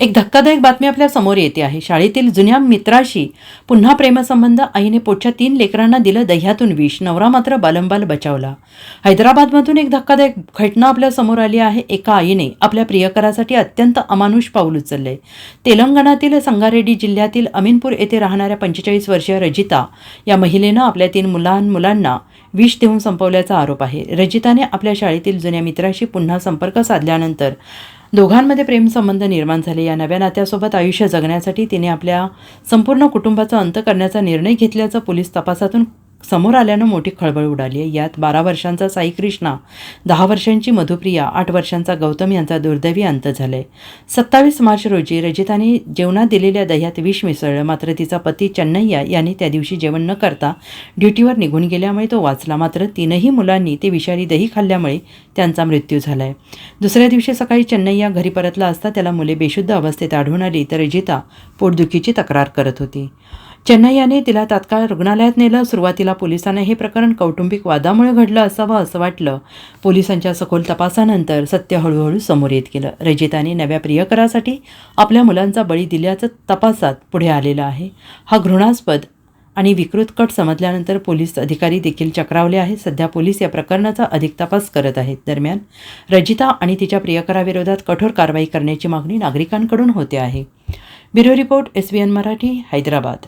एक धक्कादायक बातमी आपल्यासमोर येते आहे. शाळेतील जुन्या मित्राशी पुन्हा प्रेमसंबंध आईने पोटच्या तीन लेकरांना दिलं दह्यातून विष नवरा मात्र बालंबाल बचावला. हैदराबादमधून एक धक्कादायक घटना आपल्यासमोर आली आहे. एका आईने आपल्या प्रियकरासाठी अत्यंत अमानुष पाऊल उचलले. तेलंगणातील संगारेड्डी जिल्ह्यातील अमीनपूर येथे राहणाऱ्या पंचेचाळीस वर्षीय रजिता या महिलेनं आपल्या तीन मुलां मुलांना विष देऊन संपवल्याचा आरोप आहे. रजिताने आपल्या शाळेतील जुन्या मित्राशी पुन्हा संपर्क साधल्यानंतर दोघांमध्ये प्रेमसंबंध निर्माण झाले. या नव्या नात्यासोबत आयुष्य जगण्यासाठी तिने आपल्या संपूर्ण कुटुंबाचा अंत करण्याचा निर्णय घेतल्याचं पोलीस तपासातून समोर आल्यानं मोठी खळबळ उडाली आहे. यात बारा वर्षांचा साई कृष्णा दहा वर्षांची मधुप्रिया आठ वर्षांचा गौतम यांचा दुर्दैवी अंत झालाय. सत्तावीस मार्च रोजी रजिताने जेवणात दिलेल्या दह्यात विष मिसळलं. मात्र तिचा पती चन्नय्या यांनी त्या दिवशी जेवण न करता ड्युटीवर निघून गेल्यामुळे तो वाचला. मात्र तीनही मुलांनी ते विषारी दही खाल्ल्यामुळे त्यांचा मृत्यू झाला आहे दुसऱ्या दिवशी सकाळी चेन्नैया घरी परतला असता त्याला मुले बेशुद्ध अवस्थेत आढळून आली तर रजिता पोटदुखीची तक्रार करत होती. चेन्नय्याने तिला तात्काळ रुग्णालयात नेलं. सुरुवातीला पोलिसांना हे प्रकरण कौटुंबिक वादामुळे घडलं असावं असं वाटलं. पोलिसांच्या सखोल तपासानंतर सत्य हळूहळू समोर येत गेलं. रजिताने नव्या प्रियकरासाठी आपल्या मुलांचा बळी दिल्याचं तपासात पुढे आलेलं आहे. हा घृणास्पद आणि विकृत कट समजल्यानंतर पोलीस अधिकारी देखील चक्रावले आहेत. सध्या पोलीस या प्रकरणाचा अधिक तपास करत आहेत. दरम्यान रजिता आणि तिच्या प्रियकराविरोधात कठोर कारवाई करण्याची मागणी नागरिकांकडून होते आहे. Bureau report S B N Marathi Hyderabad.